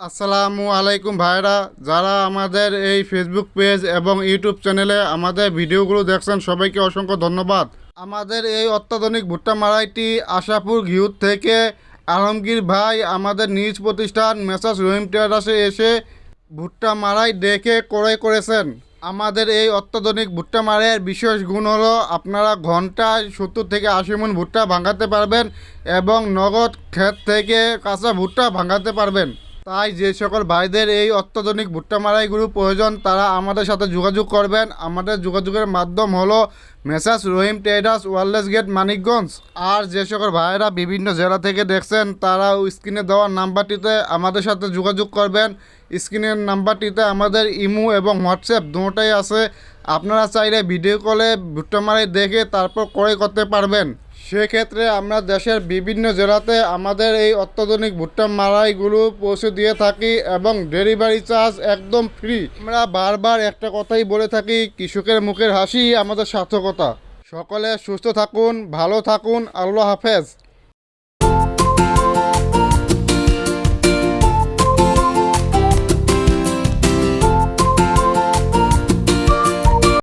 আসসালামু আলাইকুম ভাইরা যারা আমাদের এই ফেসবুক পেজ এবং ইউটিউব চ্যানেলে আমাদের ভিডিওগুলো দেখছেন, সবাইকে অসংখ্য ধন্যবাদ। আমাদের এই অত্যাধুনিক ভুট্টা মারাইটি আশাপুর ঘিউর থেকে আলমগীর ভাই আমাদের নিজ প্রতিষ্ঠান মেসাজ রহিম ট্রেডার্সে এসে ভুট্টা মারাই দেখে ক্রয় করেছেন। আমাদের এই অত্যাধুনিক ভুট্টা মারাইয়ের বিশেষ গুণ হলো আপনারা ঘন্টায় সত্তর থেকে আশি মন ভুট্টা ভাঙাতে পারবেন এবং নগদ ক্ষেত থেকে কাঁচা ভুট্টা ভাঙাতে পারবেন। তাই যে সকল ভাইদের এই অত্যাধুনিক ভুট্টা মারাইগুলো প্রয়োজন, তারা আমাদের সাথে যোগাযোগ করবেন। আমাদের যোগাযোগের মাধ্যম হলো messrs Rahim traders, wireless gate, Manikganj. আর যে সকল ভাইয়েরা বিভিন্ন জেলা থেকে দেখছেন তারা স্ক্রিনে দেওয়া নাম্বারটিতে আমাদের সাথে যোগাযোগ করবেন। স্ক্রিনের নাম্বারটিতে আমাদের ইমো এবং হোয়াটসঅ্যাপ দুটাই আছে। আপনারা চাইলে ভিডিও কলে ভুট্টা মারাই দেখে তারপর ক্রয় করতে পারবেন। সেক্ষেত্রে আমরা দেশের বিভিন্ন জেলাতে আমাদের এই অত্যাধুনিক ভুট্টা মারাইগুলো পৌঁছে দিয়ে থাকি এবং ডেলিভারি চার্জ একদম ফ্রি। আমরা বারবার একটা কথাই বলে থাকি, কৃষকের মুখের হাসি আমাদের সার্থকতা। সকলে সুস্থ থাকুন, ভালো থাকুন, আল্লাহ হাফেজ।